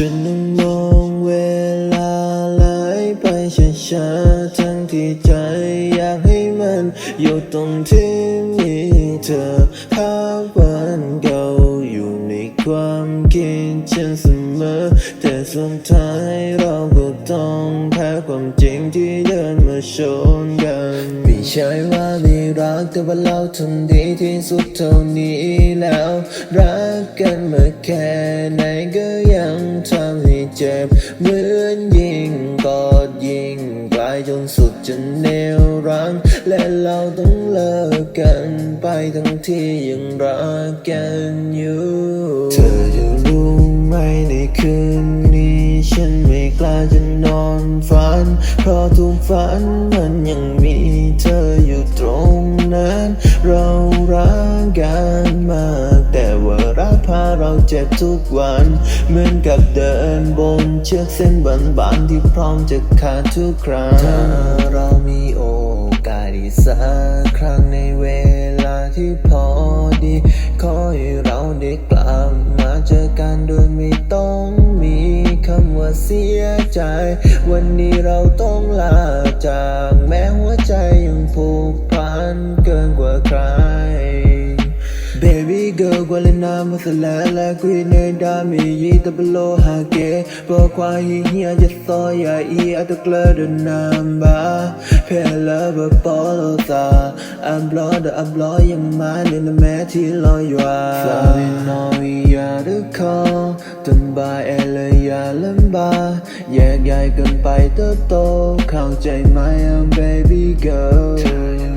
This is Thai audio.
ฉันนั่งมองเวลาไหลไปช้าๆทั้งที่ใจอยากให้มันอยู่ตรงที่มีเธอภาพวันเก่าอยู่ในความคิดฉันเสมอ แต่สุดท้ายเราก็ต้องแพ้ความจริงที่เดินมาชนกันไม่ใช่ว่า กแต่ว่าเราทำดีที่สุดเท่านี้แล้ว รักกันมาแค่ไหนก็ยังทำให้เจ็บ เหมือนยิงกอดยิงไกลจนสุดจะเนวรัง และเราต้องเลิกกันไปทั้งที่ยังรักกันอยู่ เธอจะรู้ไหมในคืนนี้ ฉันไม่กล้าจะนอน ฝัน เพราะทุกฝันมันยังมีเธออยู่ตรงนั้น เรารักกันมาก แต่ว่ารักพาเราเจ็บทุกวัน เหมือนกับเดินบนเชือกเส้นบานๆที่พร้อมจะขาดทุกครั้งถ้าเรามีโอกาสอีกสักครั้งในเวลาที่พอดี ขอให้เราได้กลับมาเจอกันโดยไม่ต้อง เสียใจ วันนี้เราต้องลาจากแม้หัวใจยังผูกพันเกินกว่าใคร Baby girl กว่าเลยน้ำมาสละและกุยในดามียีตะบโลหาเกบอกว่าฮีเฮียจะซอยาอีอัตกลเดินนำบาเพลเบอร์ปอลตาอับลอดอับลอยังมาในนแม้ที่ลอยอยู่ฟาวิน เกินไปเติบโตเข้าใจไหม baby girl เธอยั